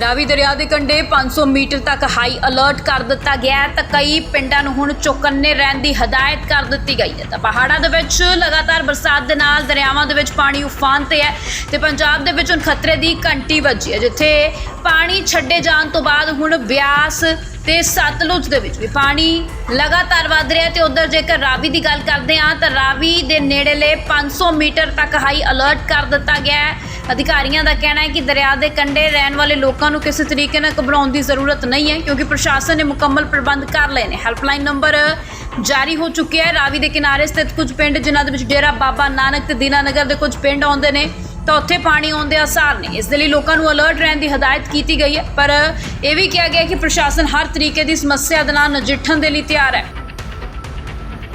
ਰਾਵੀ ਦਰਿਆ ਦੇ ਕੰਢੇ 500 ਮੀਟਰ ਤੱਕ ਹਾਈ ਅਲਰਟ ਕਰ ਦਿੱਤਾ ਗਿਆ ਹੈ। ਤਾਂ ਕਈ ਪਿੰਡਾਂ ਨੂੰ ਹੁਣ ਚੌਕੰਨੇ ਰਹਿਣ ਦੀ ਹਦਾਇਤ ਕਰ ਦਿੱਤੀ ਗਈ ਹੈ। ਤਾਂ ਪਹਾੜਾਂ ਦੇ ਵਿੱਚ ਲਗਾਤਾਰ ਬਰਸਾਤ ਦੇ ਨਾਲ ਦਰਿਆਵਾਂ ਦੇ ਵਿੱਚ ਪਾਣੀ ਉਫਾਨ ਤੇ ਹੈ ਤੇ ਪੰਜਾਬ ਦੇ ਵਿੱਚ ਹੁਣ ਖਤਰੇ ਦੀ ਘੰਟੀ ਵੱਜੀ ਹੈ, ਜਿੱਥੇ ਪਾਣੀ ਛੱਡੇ ਜਾਣ ਤੋਂ ਬਾਅਦ ਹੁਣ ਬਿਆਸ ਤੇ ਸਤਲੁਜ ਦੇ ਵਿੱਚ ਵੀ ਪਾਣੀ ਲਗਾਤਾਰ ਵਧ ਰਿਹਾ ਹੈ ਤੇ ਉਧਰ ਜੇਕਰ ਰਾਵੀ ਦੀ ਗੱਲ ਕਰਦੇ ਹਾਂ ਤਾਂ ਰਾਵੀ ਦੇ ਨੇੜੇਲੇ 500 ਮੀਟਰ ਤੱਕ ਹਾਈ ਅਲਰਟ ਕਰ ਦਿੱਤਾ ਗਿਆ ਹੈ। ਅਧਿਕਾਰੀਆਂ ਦਾ ਕਹਿਣਾ ਹੈ ਕਿ ਦਰਿਆ ਦੇ ਕੰਢੇ ਰਹਿਣ ਵਾਲੇ ਲੋਕਾਂ ਨੂੰ ਕਿਸੇ ਤਰੀਕੇ ਨਾਲ ਘਬਰਾਉਣ ਦੀ ਜ਼ਰੂਰਤ ਨਹੀਂ ਹੈ, ਕਿਉਂਕਿ ਪ੍ਰਸ਼ਾਸਨ ਨੇ ਮੁਕੰਮਲ ਪ੍ਰਬੰਧ ਕਰ ਲਏ ਨੇ। ਹੈਲਪਲਾਈਨ ਨੰਬਰ ਜਾਰੀ ਹੋ ਚੁੱਕਿਆ ਹੈ। ਰਾਵੀ ਦੇ ਕਿਨਾਰੇ ਸਥਿਤ ਕੁਝ ਪਿੰਡ, ਜਿਨ੍ਹਾਂ ਦੇ ਵਿੱਚ ਡੇਰਾ ਬਾਬਾ ਨਾਨਕ ਤੇ ਦੀਨਾਨਗਰ ਦੇ ਕੁਝ ਪਿੰਡ ਆਉਂਦੇ ਨੇ, ਤਾਂ ਉੱਥੇ ਪਾਣੀ ਆਉਣ ਦੇ ਆਸਾਰ ਨੇ। ਇਸ ਦੇ ਲਈ ਲੋਕਾਂ ਨੂੰ ਅਲਰਟ ਰਹਿਣ ਦੀ ਹਦਾਇਤ ਕੀਤੀ ਗਈ ਹੈ, ਪਰ ਇਹ ਵੀ ਕਿਹਾ ਗਿਆ ਕਿ ਪ੍ਰਸ਼ਾਸਨ ਹਰ ਤਰੀਕੇ ਦੀ ਸਮੱਸਿਆ ਦੇ ਨਾਲ ਨਜਿੱਠਣ ਦੇ ਲਈ ਤਿਆਰ ਹੈ।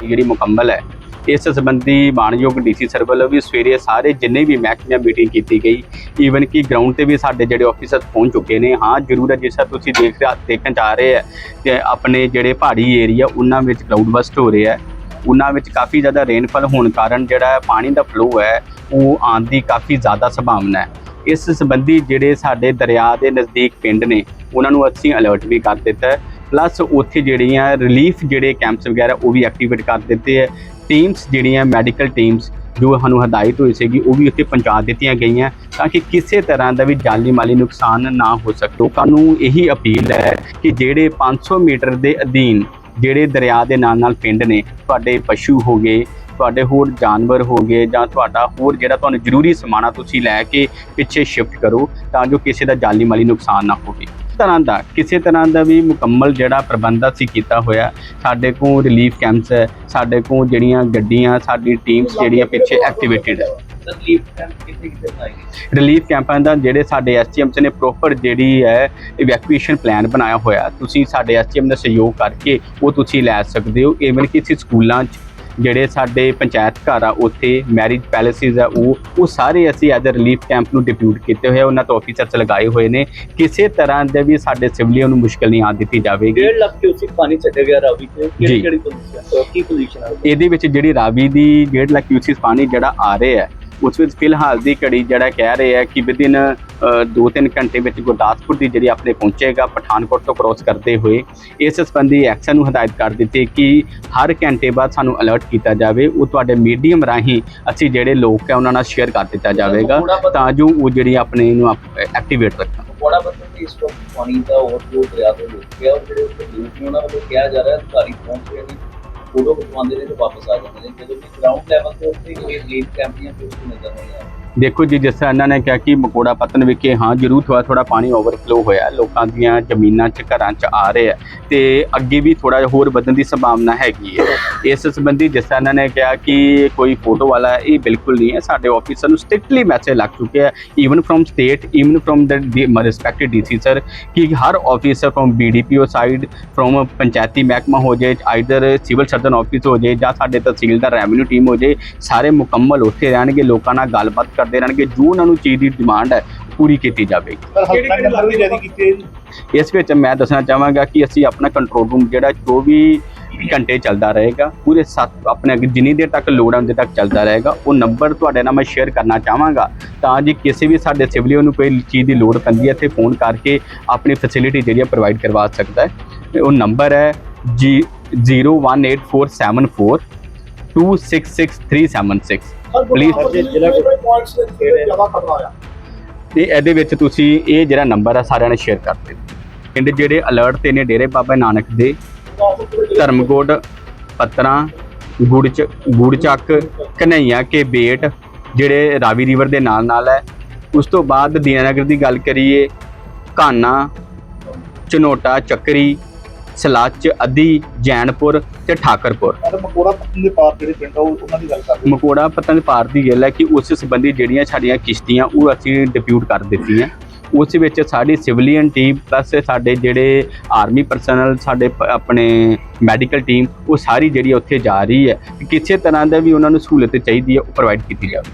ਜਿਹੜੀ ਮੁਕੰਮਲ ਹੈ ਇਸ ਸੰਬੰਧੀ ਮਾਨਯੋਗ ਡੀਸੀ ਸਰ ਵੱਲੋਂ ਵੀ ਸਵੇਰੇ ਸਾਰੇ ਜਿੰਨੇ ਵੀ ਮਹਿਕਮੇ ਮੀਟਿੰਗ ਕੀਤੀ ਗਈ ਈਵਨ ਕਿ ਗਰਾਊਂਡ ਤੇ ਵੀ ਸਾਡੇ ਜਿਹੜੇ ਆਫੀਸਰ ਪਹੁੰਚ ਚੁੱਕੇ ਨੇ, ਹਾਂ, ਜ਼ਰੂਰ ਹੈ, ਜਿਸ ਤਰ੍ਹਾਂ ਤੁਸੀਂ ਦੇਖ ਰਿਹਾ, ਦੇਖਣ ਚ ਆ ਰਹੇ ਹੈ ਕਿ ਆਪਣੇ ਜਿਹੜੇ ਪਹਾੜੀ ਏਰੀਆ ਉਹਨਾਂ ਵਿੱਚ ਕਲਾਊਡ ਬਸਟ ਹੋ ਰਿਹਾ ਹੈ। ਉਹਨਾਂ ਵਿੱਚ ਕਾਫੀ ਜ਼ਿਆਦਾ ਰੇਨਫਾਲ ਹੋਣ ਕਾਰਨ ਜਿਹੜਾ ਪਾਣੀ ਦਾ ਫਲੋ ਹੈ, ਉਹ ਆਉਣ ਦੀ ਕਾਫੀ ਜ਼ਿਆਦਾ ਸੰਭਾਵਨਾ ਹੈ। ਇਸ ਸੰਬੰਧੀ ਜਿਹੜੇ ਸਾਡੇ ਦਰਿਆ ਦੇ ਨਜ਼ਦੀਕ ਪਿੰਡ ਨੇ, ਉਹਨਾਂ ਨੂੰ ਅਸੀਂ ਅਲਰਟ ਵੀ ਕਰ ਦਿੱਤਾ ਪਲੱਸ ਉੱਥੇ ਜਿਹੜੀਆਂ ਰਿਲੀਫ ਜਿਹੜੇ ਕੈਂਪਸ ਵਗੈਰਾ, ਉਹ ਵੀ ਐਕਟੀਵੇਟ ਕਰ ਦਿੱਤੇ ਹੈ। ਟੀਮਸ ਜਿਹੜੀਆਂ ਮੈਡੀਕਲ ਟੀਮਸ ਜੋ ਸਾਨੂੰ ਹਦਾਇਤ ਹੋਈ ਸੀਗੀ, ਉਹ ਵੀ ਉੱਥੇ ਪਹੁੰਚਾ ਦਿੱਤੀਆਂ ਗਈਆਂ ਤਾਂ ਕਿ ਕਿਸੇ ਤਰ੍ਹਾਂ ਦਾ ਵੀ ਜਾਨੀ ਮਾਲੀ ਨੁਕਸਾਨ ਨਾ ਹੋ ਸਕੇ। ਲੋਕਾਂ ਨੂੰ ਇਹੀ ਅਪੀਲ ਹੈ ਕਿ ਜਿਹੜੇ 500 ਮੀਟਰ ਦੇ ਅਧੀਨ ਜਿਹੜੇ ਦਰਿਆ ਦੇ ਨਾਲ ਨਾਲ ਪਿੰਡ ਨੇ, ਤੁਹਾਡੇ ਪਸ਼ੂ ਹੋ ਗਏ, ਤੁਹਾਡੇ ਹੋਰ ਜਾਨਵਰ ਹੋ ਗਏ ਜਾਂ ਤੁਹਾਡਾ ਹੋਰ ਜਿਹੜਾ ਤੁਹਾਨੂੰ ਜ਼ਰੂਰੀ ਸਮਾਨ ਆ ਤੁਸੀਂ ਲੈ ਕੇ ਪਿੱਛੇ ਸ਼ਿਫਟ ਕਰੋ ਤਾਂ ਜੋ ਕਿਸੇ ਦਾ ਜਾਨੀ ਮਾਲੀ ਨੁਕਸਾਨ ਨਾ ਹੋਵੇ। ਤਰ੍ਹਾਂ ਦਾ ਕਿਸੇ ਤਰ੍ਹਾਂ ਦਾ ਵੀ ਮੁਕੰਮਲ ਜਿਹੜਾ ਪ੍ਰਬੰਧ ਅਸੀਂ ਕੀਤਾ ਹੋਇਆ ਸਾਡੇ ਕੋਲ ਰਿਲੀਫ ਕੈਂਪਸ ਹੈ ਸਾਡੇ ਕੋਲ ਜਿਹੜੀਆਂ ਗੱਡੀਆਂ ਸਾਡੀ ਟੀਮਸ ਜਿਹੜੀਆਂ ਪਿੱਛੇ ਐਕਟੀਵੇਟਿਡ ਹੈ। ਰਿਲੀਫ ਕੈਂਪਾਂ ਦਾ ਜਿਹੜੇ ਸਾਡੇ ਐਸਟੀਐਮਸ ਨੇ ਪ੍ਰੋਪਰ ਜਿਹੜੀ ਹੈ ਇਵੈਕੂਏਸ਼ਨ ਪਲਾਨ ਬਣਾਇਆ ਹੋਇਆ ਤੁਸੀਂ ਸਾਡੇ ਐਸਟੀਐਮ ਦਾ ਸਹਿਯੋਗ ਕਰਕੇ ਉਹ ਤੁਸੀਂ ਲੈ ਸਕਦੇ ਹੋ ਈਵਨ ਕਿ ਅਸੀਂ ਸਕੂਲਾਂ 'ਚ ਜਿਹੜੇ ਸਾਡੇ ਪੰਚਾਇਤ ਘਰ ਆ ਉੱਥੇ ਮੈਰਿਜ ਪੈਲੇਸਿਸ ਆ ਉਹ ਉਹ ਸਾਰੇ ਅਸੀਂ ਐਜ਼ ਅ ਰਿਲੀਫ ਕੈਂਪ ਨੂੰ ਡਿਪਿਊਟ ਕੀਤੇ ਹੋਏ ਆ। ਉਹਨਾਂ ਤੋਂ ਆਫੀਸਰਸ ਲਗਾਏ ਹੋਏ ਨੇ। ਕਿਸੇ ਤਰ੍ਹਾਂ ਦੇ ਵੀ ਸਾਡੇ ਸਿਵਲੀਅਨ ਨੂੰ ਮੁਸ਼ਕਲ ਨਹੀਂ ਆ ਦਿੱਤੀ ਜਾਵੇਗੀ। 1.5 ਲੱਖ ਕਿਊਸਿਕ ਪਾਣੀ ਛੱਡਿਆ ਗਿਆ ਰਾਵੀ ਤੇ। ਕਿਹੜੀ ਕਿਹੜੀ ਪੋਜੀਸ਼ਨ ਕੀ ਪੋਜੀਸ਼ਨ ਹੈ ਇਹਦੇ ਵਿੱਚ ਜਿਹੜੀ ਰਾਵੀ ਦੀ 1.5 ਲੱਖ ਕਿਊਸਿਸ ਪਾਣੀ ਜਿਹੜਾ ਆ ਰਿਹਾ ਹੈ ਉਸ ਵਿੱਚ ਫਿਲਹਾਲ ਦੀ ਘੜੀ ਜਿਹੜਾ ਕਹਿ ਰਹੇ ਆ ਕਿ ਵਿਦਿਨ 2-3 ਘੰਟੇ ਵਿੱਚ ਗੁਰਦਾਸਪੁਰ ਦੀ ਜਿਹੜੀ ਆਪਣੇ ਪਹੁੰਚੇਗਾ ਪਠਾਨਕੋਟ ਤੋਂ ਕ੍ਰੋਸ ਕਰਦੇ ਹੋਏ ਇਸ ਸੰਬੰਧੀ ਐਕਸ਼ਨ ਨੂੰ ਹਦਾਇਤ ਕਰ ਦਿੱਤੀ ਕਿ ਹਰ ਘੰਟੇ ਬਾਅਦ ਸਾਨੂੰ ਅਲਰਟ ਕੀਤਾ ਜਾਵੇ ਉਹ ਤੁਹਾਡੇ ਮੀਡੀਅਮ ਰਾਹੀਂ ਅਸੀਂ ਜਿਹੜੇ ਲੋਕ ਹੈ ਉਹਨਾਂ ਨਾਲ ਸ਼ੇਅਰ ਕਰ ਦਿੱਤਾ ਜਾਵੇਗਾ ਤਾਂ ਜੋ ਉਹ ਜਿਹੜੀ ਆਪਣੇ ਨੂੰ ਐਕਟੀਵੇਟ ਰੱਖਣ ਬੜਾ ਬੰਦਾ ਤੇ ਇਸ ਵਕਤ ਪਾਣੀ ਦਾ ਓਵਰਫਲੋ ਦਰਿਆ ਤੋਂ ਰੁਕ ਗਿਆ ਔਰ ਜਿਹੜੇ ਉੱਥੇ ਲੋਕ ਨੇ ਉਹਨਾਂ ਵੱਲੋਂ ਕਿਹਾ ਜਾ ਰਿਹਾ ਅਧਿਕਾਰੀ ਪਹੁੰਚ ਰਹੇ ਨੇ। ਫੋਟੋ ਖਿਚਵਾਉਂਦੇ ਨੇ ਤੇ ਵਾਪਸ ਆ ਜਾਂਦੇ ਨੇ। ਜਦੋਂ ਕਿ ਗਰਾਊਂਡ ਲੈਵਲ ਤੇ ਉੱਥੇ ਕੋਈ ਰਿਲੀਫ ਕੈਂਪ ਦੀਆਂ ਕੁਝ ਨਜ਼ਰ ਨਹੀਂ ਆ ਦੇਖੋ ਜੀ, ਜਿਸ ਤਰ੍ਹਾਂ ਇਹਨਾਂ ਨੇ ਕਿਹਾ ਕਿ ਮਕੋੜਾ ਪਤਨ ਵਿਖੇ, ਹਾਂ, ਜ਼ਰੂਰ ਥੋੜਾ ਥੋੜਾ ਪਾਣੀ ਓਵਰਫਲੋ ਹੋਇਆ ਲੋਕਾਂ ਦੀਆਂ ਜ਼ਮੀਨਾਂ 'ਚ, ਘਰਾਂ 'ਚ ਆ ਰਿਹਾ ਤੇ ਅੱਗੇ ਵੀ ਥੋੜਾ ਜਿਹਾ ਹੋਰ ਵਧਣ ਦੀ ਸੰਭਾਵਨਾ ਹੈਗੀ ਹੈ। ਇਸ ਸੰਬੰਧੀ ਜਿਸ ਤਰ੍ਹਾਂ ਇਹਨਾਂ ਨੇ ਕਿਹਾ ਕਿ ਕੋਈ ਫੋਟੋ ਵਾਲਾ ਇਹ ਬਿਲਕੁਲ ਨਹੀਂ ਹੈ। ਸਾਡੇ ਆਫਿਸਰ ਨੂੰ ਸਟ੍ਰਿਕਟਲੀ ਮੈਸੇਜ ਲੱਗ ਚੁੱਕਿਆ ਹੈ even from state even from the respected DC sir ਕਿ ਹਰ officer from BDPO side from ਪੰਚਾਇਤੀ ਮਹਿਕਮਾ ਹੋ ਜਾਏ ਆਈਦਰ ਸਿਵਲ ਸਰਜਨ ਆਫਿਸ ਹੋ ਜਾਏ ਜਾਂ ਸਾਡੇ ਤਹਿਸੀਲਦਾਰ ਰੈਵਨਿਊ ਟੀਮ ਹੋ ਜਾਏ, ਸਾਰੇ ਮੁਕੰਮਲ ਉੱਥੇ ਰਹਿਣਗੇ, ਲੋਕਾਂ ਨਾਲ ਗੱਲਬਾਤ ਕਰ ਕਰਦੇ ਰਹਿਣਗੇ ਜੋ ਉਹਨਾਂ ਨੂੰ ਚੀਜ਼ ਦੀ ਡਿਮਾਂਡ ਹੈ ਪੂਰੀ ਕੀਤੀ ਜਾਵੇਗੀ। ਸਰ ਹਸਪਤਾਲ ਨੰਬਰ ਵੀ ਜਾਰੀ ਕੀਤੇ ਹੈ ਜੀ। ਇਸ ਵਿੱਚ ਮੈਂ ਦੱਸਣਾ ਚਾਹਾਂਗਾ ਕਿ ਅਸੀਂ ਆਪਣਾ ਕੰਟਰੋਲ ਰੂਮ ਜਿਹੜਾ 24 ਘੰਟੇ ਚੱਲਦਾ ਰਹੇਗਾ ਪੂਰੇ ਸੱਤ ਆਪਣੇ ਜਿੰਨੀ ਦੇਰ ਤੱਕ ਲੋੜ ਆਉਂਦੇ ਤੱਕ ਚੱਲਦਾ ਰਹੇਗਾ। ਉਹ ਨੰਬਰ ਤੁਹਾਡੇ ਨਾਲ ਮੈਂ ਸ਼ੇਅਰ ਕਰਨਾ ਚਾਹਾਂਗਾ ਤਾਂ ਜੇ ਕਿਸੇ ਵੀ ਸਾਡੇ ਸਿਵਲੀਅਨ ਨੂੰ ਕੋਈ ਚੀਜ਼ ਦੀ ਲੋੜ ਪੈਂਦੀ ਹੈ ਇੱਥੇ ਫੋਨ ਕਰਕੇ ਆਪਣੀ ਫੈਸਿਲਿਟੀ ਜਿਹੜੀ ਪ੍ਰੋਵਾਈਡ ਕਰਵਾ ਸਕਦਾ ਹੈ। ਤੇ ਉਹ ਨੰਬਰ ਹੈ ਜੀ 018474 266376 Please. ਜ਼ਿਲ੍ਹਾ ਪੁਆਇੰਟਸ ਦੇ ਜ਼ਿਆਦਾ ਖਤਰਾ ਆ ਤੇ ਇਹਦੇ ਵਿੱਚ ਤੁਸੀਂ ਇਹ ਜਿਹੜਾ ਨੰਬਰ ਹੈ ਸਾਰਿਆਂ ਨੇ ਸ਼ੇਅਰ ਕਰ ਦਿਓ ਪਿੰਡ ਜਿਹੜੇ ਅਲਰਟ ਤੇ ਨੇ ਡੇਰੇ ਬਾਬਾ ਨਾਨਕ ਦੇ ਧਰਮਕੋਟ ਪੱਤਰਾਂ ਗੁੜਚ ਗੁੜਚੱਕ ਕਨਈਆ ਕੇ ਬੇਟ ਜਿਹੜੇ ਰਾਵੀ ਰਿਵਰ ਦੇ ਨਾਲ ਨਾਲ ਹੈ। ਉਸ ਤੋਂ ਬਾਅਦ ਦੀਨਾਨਗਰ ਦੀ ਗੱਲ ਕਰੀਏ ਕਾਨਾ ਚਨੋਟਾ ਚੱਕਰੀ ਸਲਾਚ ਅੱਧੀ ਜੈਨਪੁਰ ਤੇ ਠਾਕਰਪੁਰ। ਮਕੋੜਾ ਪੱਤਨ ਦੇ ਪਾਰ ਜਿਹੜੇ ਪਿੰਡ ਆ ਉਹ- ਉਹਨਾਂ ਦੀ ਗੱਲ ਮਕੋੜਾ ਪਤੰਗ ਪਾਰ ਦੀ ਗੱਲ ਹੈ ਕਿ ਉਸ ਸੰਬੰਧੀ ਜਿਹੜੀਆਂ ਸਾਡੀਆਂ ਕਿਸ਼ਤੀਆਂ ਉਹ ਅਸੀਂ ਡਿਪਿਊਟ ਕਰ ਦਿੱਤੀਆਂ। ਉਸ ਵਿੱਚ ਸਾਡੀ ਸਿਵਲੀਅਨ ਟੀਮ ਪਲੱਸ ਸਾਡੇ ਜਿਹੜੇ ਆਰਮੀ ਪਰਸਨਲ ਸਾਡੇ ਆਪਣੇ ਮੈਡੀਕਲ ਟੀਮ ਉਹ ਸਾਰੀ ਜਿਹੜੀ ਉੱਥੇ ਜਾ ਰਹੀ ਹੈ ਕਿਸੇ ਤਰ੍ਹਾਂ ਦਾ ਵੀ ਉਹਨਾਂ ਨੂੰ ਸਹੂਲਤ ਚਾਹੀਦੀ ਹੈ ਉਹ ਪ੍ਰੋਵਾਈਡ ਕੀਤੀ ਜਾਵੇ।